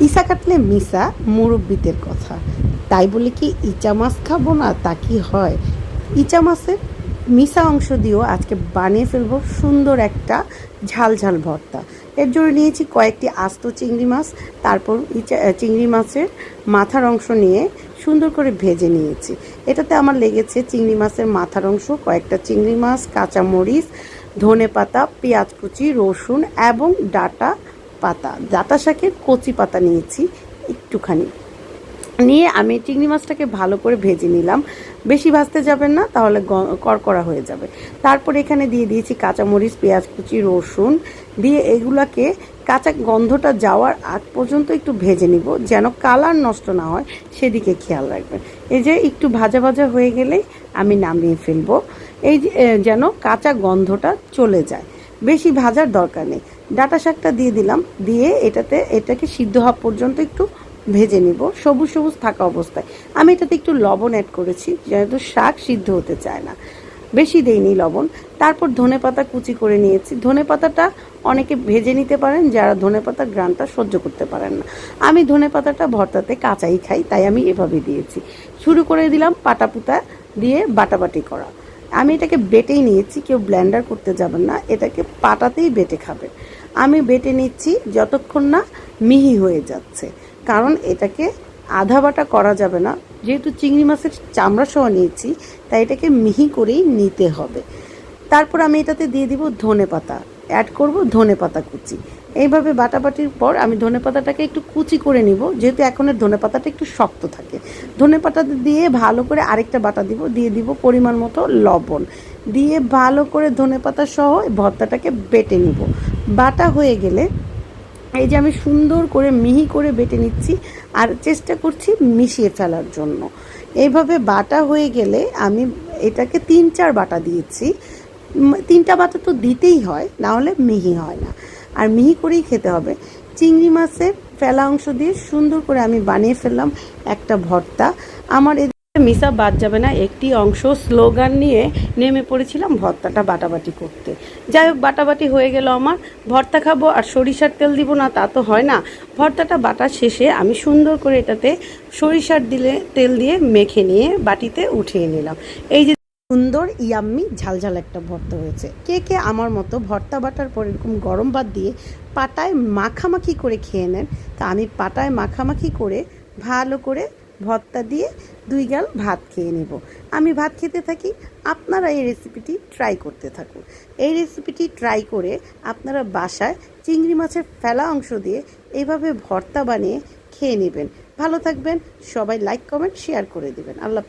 ইসা কাটলে মিসা মুরব্বিদের কথা। তাই বলে কি ইচা মাছ খাব না? তা কি হয়? ইচা মাছের মিসা অংশ দিয়েও আজকে বানিয়ে ফেলব সুন্দর একটা ঝাল ঝাল ভর্তা। এর জন্য নিয়েছি কয়েকটি আস্ত চিংড়ি মাছ, তারপর ইচা চিংড়ি মাছের মাথার অংশ নিয়ে সুন্দর করে ভেজে নিয়েছি। এটাতে আমার লেগেছে চিংড়ি মাছের মাথার অংশ, কয়েকটা চিংড়ি মাছ, কাঁচামরিচ ধনে পাতা পেঁয়াজ কুচি, রসুন এবং ডাটা পাতা, ডাটা শাকের কচি পাতা নিয়েছি একটুখানি। নিয়ে আমি চিংড়ি মাছটাকে ভালো করে ভেজে নিলাম। বেশি ভাজতে যাবেন না, তাহলে কড়কড়া হয়ে যাবে। তারপর এখানে দিয়ে দিয়েছি কাঁচামরিচ, পেঁয়াজ কুচি, রসুন। দিয়ে এগুলাকে কাঁচা গন্ধটা যাওয়ার আগ পর্যন্ত একটু ভেজে নিব, যেন কালার নষ্ট না হয়, সেদিকে খেয়াল রাখবেন। এই যে একটু ভাজা ভাজা হয়ে গেলেই আমি নামিয়ে ফেলব। এই যেন কাঁচা গন্ধটা চলে যায়। বেশি ভাজার দরকার নেই। ডাটা শাকটা দিয়ে দিলাম। দিয়ে এটাতে, এটাকে সিদ্ধ হওয়া পর্যন্ত একটু ভেজে নিব। সবুজ সবুজ থাকা অবস্থায়। আমি এটাতে একটু লবণ অ্যাড করেছি, যেহেতু শাক সিদ্ধ হতে চায় না। বেশি দেইনি লবণ। তারপর ধনে পাতা কুচি করে নিয়েছি। ধনে পাতাটা অনেকে ভেজে নিতে পারেন, যারা ধনে পাতার গ্রানটা সহ্য করতে পারেন না। আমি ধনে পাতাটা ভর্তাতে কাঁচাই খাই, তাই আমি এভাবে দিয়েছি। শুরু করে দিলাম পাটাপুতা দিয়ে বাটাবাটি করা। আমি এটাকে বেটেই নিয়েছি, কেউ ব্লেন্ডার করতে যাবেন না, এটাকে পাটাতেই বেটে খাবেন আমি বেটে নিচ্ছি যতক্ষণ না মিহি হয়ে যাচ্ছে, কারণ এটাকে আধা বাটা করা যাবে না। যেহেতু চিংড়ি মাছের চামড়া সহ নিয়েছি, তাই এটাকে মিহি করেই নিতে হবে। তারপর আমি এটাতে দিয়ে দিব ধনে পাতা অ্যাড করব ধনে পাতা কুচি। এইভাবে বাটাবাটির পর আমি ধনে পাতাটাকে একটু কুচি করে নিব, যেহেতু এখনের ধনে পাতাটা একটু শক্ত থাকে। ধনে পাতা দিয়ে ভালো করে আরেকটা বাটা দিব, দিয়ে দিব পরিমাণ মতো লবণ। দিয়ে ভালো করে ধনে পাতা সহ ভর্তাটাকে বেটে নিব। বাটা হয়ে গেলে এই যে আমি সুন্দর করে মিহি করে বেটে নিচ্ছি আর চেষ্টা করছি মিশিয়ে ফেলার জন্য। এইভাবে বাটা হয়ে গেলে আমি এটাকে তিন চার বাটা দিয়েছি। তিনটা বাটা তো দিতেই হয়, না হলে মিহি হয় না। আর মিহি করেই খেতে হবে। চিংড়ি মাছের ফেলা অংশ দিয়ে সুন্দর করে আমি বানিয়ে ফেললাম একটা ভর্তা। আমার এদিকে মিশা বাদ যাবে না, একটি অংশ স্লোগান নিয়ে নেমে পড়েছিলাম ভর্তাটা বাটাবাটি করতে। যাই হোক, বাটাবাটি হয়ে গেল আমার। ভর্তা খাব আর সরিষার তেল দিব না, তা তো হয় না। ভর্তাটা বাটার শেষে আমি সুন্দর করে এটাতে সরিষার দিলে তেল দিয়ে মেখে নিয়ে বাটিতে উঠিয়ে নিলাম। এই যে সুন্দর, ইয়াম্মি, ঝালঝাল একটা ভর্তা হয়েছে। কে কে আমার মতো ভর্তা বাটার পর এরকম গরম ভাত দিয়ে পাটায় মাখামাখি করে খেয়ে নেন, তা আমি পাটায় মাখামাখি করে ভালো করে ভর্তা দিয়ে দুই গাল ভাত খেয়ে নেব। আমি ভাত খেতে থাকি, আপনারা এই রেসিপিটি ট্রাই করতে থাকুন। এই রেসিপিটি ট্রাই করে আপনারা বাসায় চিংড়ি মাছের ফেলা অংশ দিয়ে এভাবে ভর্তা বানিয়ে খেয়ে নেবেন। ভালো থাকবেন, সবাই লাইক, কমেন্ট, শেয়ার করে দেবেন। আল্লাহ